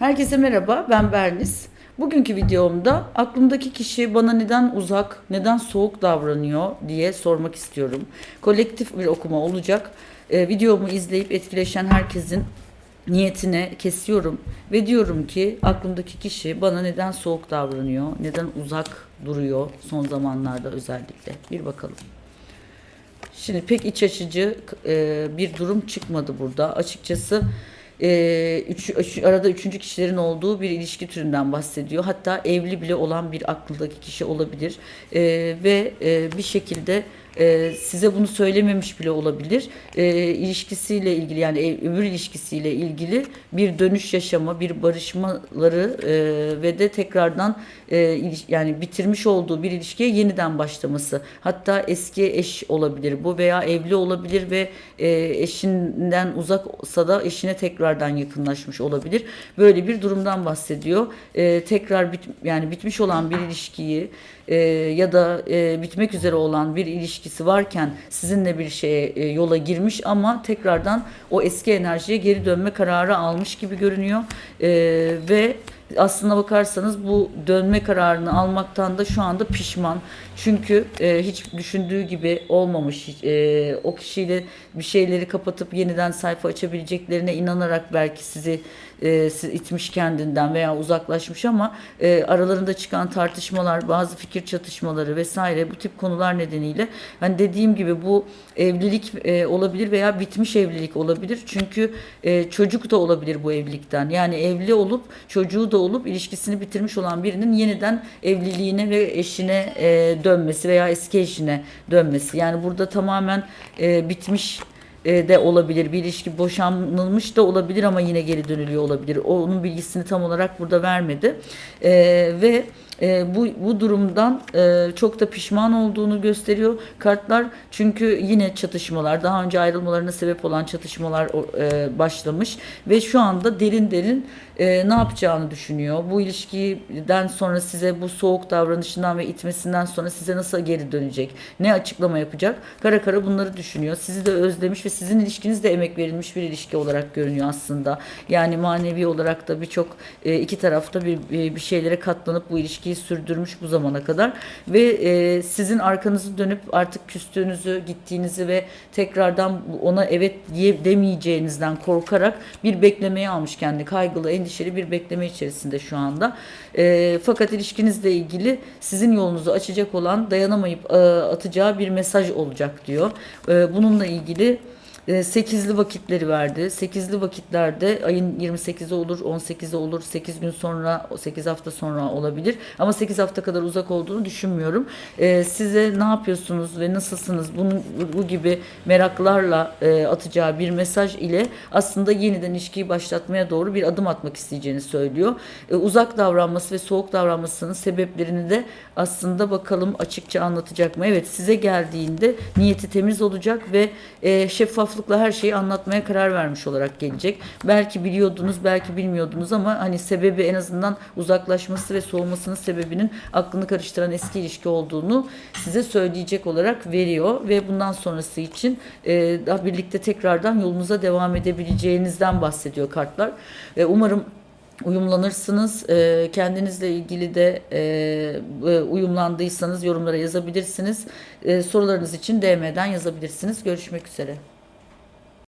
Herkese merhaba, ben Bernis. Bugünkü videomda aklımdaki kişi bana neden uzak, neden soğuk davranıyor diye sormak istiyorum. Kolektif bir okuma olacak. Ee, videomu izleyip etkileşen herkesin niyetine kesiyorum ve diyorum ki aklımdaki kişi bana neden soğuk davranıyor, neden uzak duruyor son zamanlarda özellikle. Bir bakalım. Şimdi pek iç açıcı e, bir durum çıkmadı burada. Açıkçası e, üç, üç- arada üçüncü kişilerin olduğu bir ilişki türünden bahsediyor. Hatta evli bile olan bir aklındaki kişi olabilir E, ve e, bir şekilde e, size bunu söylememiş bile olabilir. E, ilişkisiyle ilgili yani ev- öbür ilişkisiyle ilgili bir dönüş yaşama, bir barışmaları e, ve de tekrardan yani bitirmiş olduğu bir ilişkiye yeniden başlaması. Hatta eski eş olabilir bu veya evli olabilir ve eşinden uzaksa da eşine tekrardan yakınlaşmış olabilir. Böyle bir durumdan bahsediyor. Tekrar bit, yani bitmiş olan bir ilişkiyi e, ya da e, bitmek üzere olan bir ilişkisi varken sizinle bir şeye e, yola girmiş ama tekrardan o eski enerjiye geri dönme kararı almış gibi görünüyor. E, ve aslına bakarsanız bu dönme kararını almaktan da şu anda pişman. Çünkü e, hiç düşündüğü gibi olmamış. E, o kişiyle bir şeyleri kapatıp yeniden sayfa açabileceklerine inanarak belki sizi e, itmiş kendinden veya uzaklaşmış ama e, aralarında çıkan tartışmalar, bazı fikir çatışmaları vesaire bu tip konular nedeniyle hani dediğim gibi bu evlilik e, olabilir veya bitmiş evlilik olabilir. Çünkü e, çocuk da olabilir bu evlilikten. Yani evli olup çocuğu da olup ilişkisini bitirmiş olan birinin yeniden evliliğine ve eşine e, dönmesi veya eski eşine dönmesi. Yani burada tamamen e, bitmiş e, de olabilir. Bir ilişki boşanılmış da olabilir ama yine geri dönülüyor olabilir. Onun bilgisini tam olarak burada vermedi. E, ve e, bu bu durumdan e, çok da pişman olduğunu gösteriyor kartlar. Çünkü yine çatışmalar, daha önce ayrılmalarına sebep olan çatışmalar e, başlamış ve şu anda derin derin e, ne yapacağını düşünüyor. Bu ilişkiden sonra size bu soğuk davranışından ve itmesinden sonra size nasıl geri dönecek? Ne açıklama yapacak? Kara kara bunları düşünüyor. Sizi de özlemiş ve sizin ilişkiniz de emek verilmiş bir ilişki olarak görünüyor aslında. Yani manevi olarak da birçok e, iki tarafta bir e, bir şeylere katlanıp bu ilişkiyi sürdürmüş bu zamana kadar ve e, sizin arkanızı dönüp artık küstüğünüzü, gittiğinizi ve tekrardan ona evet diye demeyeceğinizden korkarak bir beklemeye almış kendi kaygılı, endişeli bir bekleme içerisinde şu anda. E, fakat ilişkinizle ilgili sizin yolunuzu açacak olan dayanamayıp e, atacağı bir mesaj olacak diyor. E, bununla ilgili Sekizli vakitleri verdi. Sekizli vakitlerde ayın 28'i olur, 18'i olur, 8 gün sonra, 8 hafta sonra olabilir. Ama 8 hafta kadar uzak olduğunu düşünmüyorum. E, size ne yapıyorsunuz ve nasılsınız bunun bu gibi meraklarla e, atacağı bir mesaj ile aslında yeniden ilişkiyi başlatmaya doğru bir adım atmak isteyeceğini söylüyor. E, uzak davranması ve soğuk davranmasının sebeplerini de aslında bakalım açıkça anlatacak mı? Evet size geldiğinde niyeti temiz olacak ve e, şeffaflıkla her şeyi anlatmaya karar vermiş olarak gelecek. Belki biliyordunuz, belki bilmiyordunuz ama hani sebebi en azından uzaklaşması ve soğumasının sebebinin aklını karıştıran eski ilişki olduğunu size söyleyecek olarak veriyor ve bundan sonrası için e, daha birlikte tekrardan yolunuza devam edebileceğinizden bahsediyor kartlar. E, umarım uyumlanırsınız. E, kendinizle ilgili de e, e, uyumlandıysanız yorumlara yazabilirsiniz. Sorularınız için DM'den yazabilirsiniz. Görüşmek üzere.